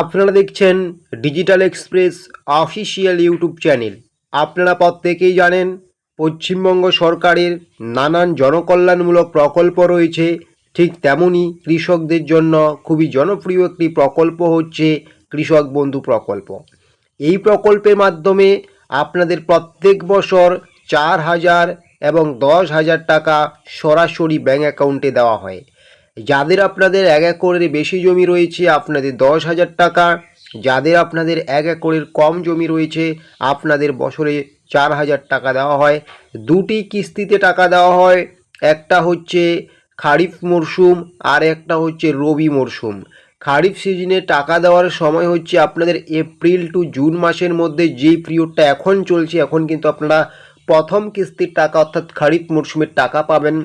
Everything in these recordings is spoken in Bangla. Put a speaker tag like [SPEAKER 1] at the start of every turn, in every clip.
[SPEAKER 1] আপনারা দেখছেন digital express official YouTube channel. আপনারা প্রত্যেকেই জানেন, পশ্চিমবঙ্গ সরকারের নানান জনকল্যাণমূলক প্রকল্প রয়েছে। ঠিক তেমনই কৃষকদের জন্য খুবই জনপ্রিয় একটি প্রকল্প হচ্ছে কৃষক বন্ধু প্রকল্প। এই প্রকল্পের মাধ্যমে আপনাদের প্রত্যেক বছর চার হাজার এবং দশ হাজার টাকা সরাসরি ব্যাঙ্ক অ্যাকাউন্টে দেওয়া হয়। যাদের আপনাদের এক একরের বেশি জমি রয়েছে, আপনাদের দশ হাজার টাকা। যাদের আপনাদের এক একরের কম জমি রয়েছে, আপনাদের বছরে চার হাজার টাকা দেওয়া হয়। দুটি কিস্তিতে টাকা দেওয়া হয়। একটা হচ্ছে খারিফ মরশুম আর একটা হচ্ছে রবি মরশুম খারিফ সিজনে টাকা দেওয়ার সময় হচ্ছে আপনাদের এপ্রিল টু জুন মাসের মধ্যে যেই পিরিয়ডটা এখন চলছে, এখন কিন্তু আপনারা প্রথম কিস্তির টাকা অর্থাৎ খারিফ মরশুমের টাকা পাবেন।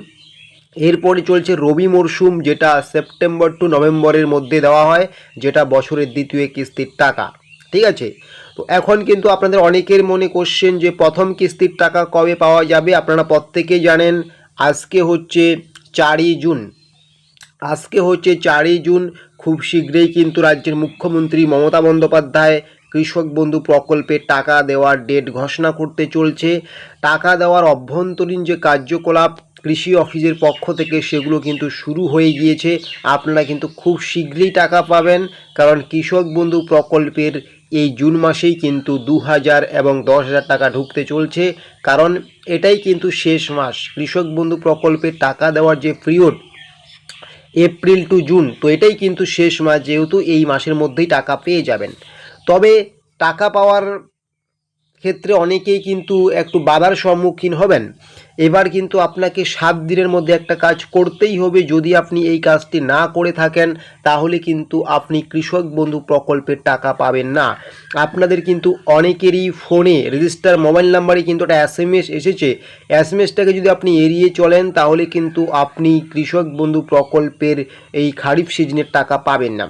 [SPEAKER 1] এরপরে চলছে রবি মরশুম যেটা সেপ্টেম্বর টু নভেম্বরের মধ্যে দেওয়া হয়, যেটা বছরের দ্বিতীয় কিস্তির টাকা। ঠিক আছে? তো এখন কিন্তু আপনাদের অনেকের মনে কোশ্চেন যে, প্রথম কিস্তির টাকা কবে পাওয়া যাবে? আপনারা প্রত্যেকেই জানেন, আজকে হচ্ছে চারই জুন। আজকে হচ্ছে চারই জুন, খুব শীঘ্রই কিন্তু রাজ্যের মুখ্যমন্ত্রী মমতা বন্দ্যোপাধ্যায় কৃষক বন্ধু প্রকল্পে টাকা দেওয়ার ডেট ঘোষণা করতে চলছে। টাকা দেওয়ার অভ্যন্তরীণ যে কার্যকলাপ কৃষি অফিসের পক্ষ থেকে সেগুলো কিন্তু শুরু হয়ে গিয়েছে। আপনারা কিন্তু খুব শীঘ্রই টাকা পাবেন, কারণ কৃষক বন্ধু প্রকল্পের এই জুন মাসেই কিন্তু দু হাজার এবং দশ হাজার টাকা ঢুকতে চলছে। কারণ এটাই কিন্তু শেষ মাস। কৃষক বন্ধু প্রকল্পে টাকা দেওয়ার যে পিরিয়ড এপ্রিল টু জুন, তো এটাই কিন্তু শেষ মাস, যেহেতু এই মাসের মধ্যেই টাকা পেয়ে যাবেন। তবে টাকা পাওয়ার ক্ষেত্রে অনেকেই কিন্তু একটু বাধার সম্মুখীন হবেন। এবার কিন্তু আপনাকে সাত দিনের মধ্যে একটা কাজ করতেই হবে। যদি আপনি এই কাজটি না করে থাকেন, তাহলে কিন্তু আপনি কৃষক বন্ধু প্রকল্পের টাকা পাবেন না। আপনাদের কিন্তু অনেকেরই ফোনে রেজিস্টার মোবাইল নাম্বারে কিন্তু একটা এস এম এস এসেছে। এস এম এসটাকে যদি আপনি এড়িয়ে চলেন, তাহলে কিন্তু আপনি কৃষক বন্ধু প্রকল্পের এই খারিফ সিজনের টাকা পাবেন না।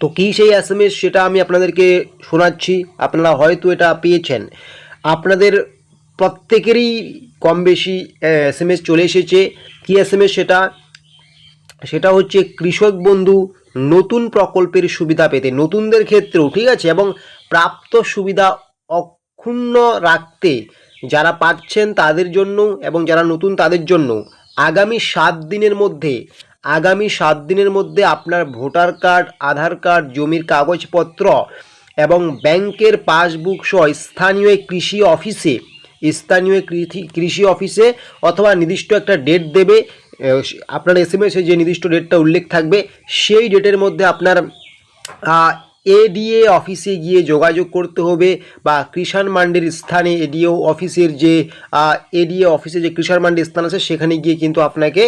[SPEAKER 1] তো কী সেই এস এম এস সেটা আমি আপনাদেরকে শোনাচ্ছি। আপনারা হয়তো এটা পেয়েছেন। আপনাদের প্রত্যেকেরই কম বেশি এস এম এস চলে এসেছে। কী এস এম এস সেটা? সেটা হচ্ছে, কৃষক বন্ধু নতুন প্রকল্পের সুবিধা পেতে। নতুনদের ক্ষেত্রেও, ঠিক আছে? এবং প্রাপ্ত সুবিধা অক্ষুণ্ণ রাখতে যারা পাচ্ছেন তাদের জন্য এবং যারা নতুন তাদের জন্য আগামী সাত দিনের মধ্যে আগামী সাত দিনের মধ্যে আপনার ভোটার কার্ড, আধার কার্ড, জমির কাগজপত্র এবং ব্যাংকের পাসবুক সহ স্থানীয় কৃষি অফিসে, স্থানীয় কৃষি অফিসে অথবা নির্দিষ্ট একটা ডেট দেবে আপনার এস এম এসে যে নির্দিষ্ট ডেটটা উল্লেখ থাকবে, সেই ডেটের মধ্যে আপনার এডিএ অফিসে গিয়ে যোগাযোগ করতে হবে বা কৃষাণ মান্ডির স্থানে এডিও অফিসের যে এডিএ অফিসে যে কৃষাণ মান্ডির স্থান আছে, সেখানে গিয়ে কিন্তু আপনাকে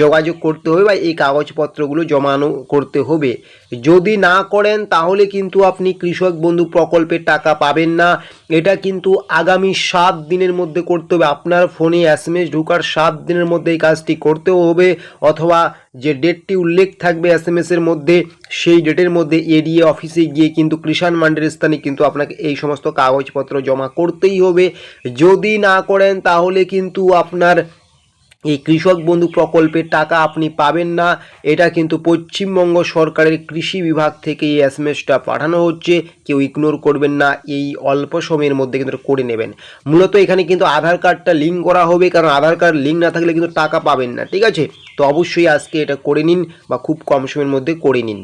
[SPEAKER 1] যোগাযোগ করতে হবে বা এই কাগজপত্রগুলো জমানো করতে হবে। যদি না করেন, তাহলে কিন্তু আপনি কৃষক বন্ধু প্রকল্পের টাকা পাবেন না। এটা কিন্তু আগামী সাত দিনের মধ্যে করতে হবে। আপনার ফোনে এস এম এস ঢোকার সাত দিনের মধ্যে এই কাজটি করতেও হবে, অথবা যে ডেটটি উল্লেখ থাকবে এস এম এর মধ্যে, সেই ডেটের মধ্যে এডিএ অফিসে গিয়ে কিন্তু কৃষাণ মান্ডির স্থানে কিন্তু আপনাকে এই সমস্ত কাগজপত্র জমা করতেই হবে। যদি না করেন, তাহলে কিন্তু আপনার এই কৃষক বন্ধু প্রকল্পের টাকা আপনি পাবেন না। এটা কিন্তু পশ্চিমবঙ্গ সরকারের কৃষি বিভাগ থেকে এই এস এম এসটা পাঠানো হচ্ছে। কেউ ইগনোর করবেন না, এই অল্প সময়ের মধ্যে কিন্তু করে নেবেন। মূলত এখানে কিন্তু আধার কার্ডটা লিঙ্ক করা হবে, কারণ আধার কার্ড লিঙ্ক না থাকলে কিন্তু টাকা পাবেন না, ঠিক আছে? তো অবশ্যই আজকে এটা করে নিন বা খুব কম সময়ের মধ্যে করে নিন।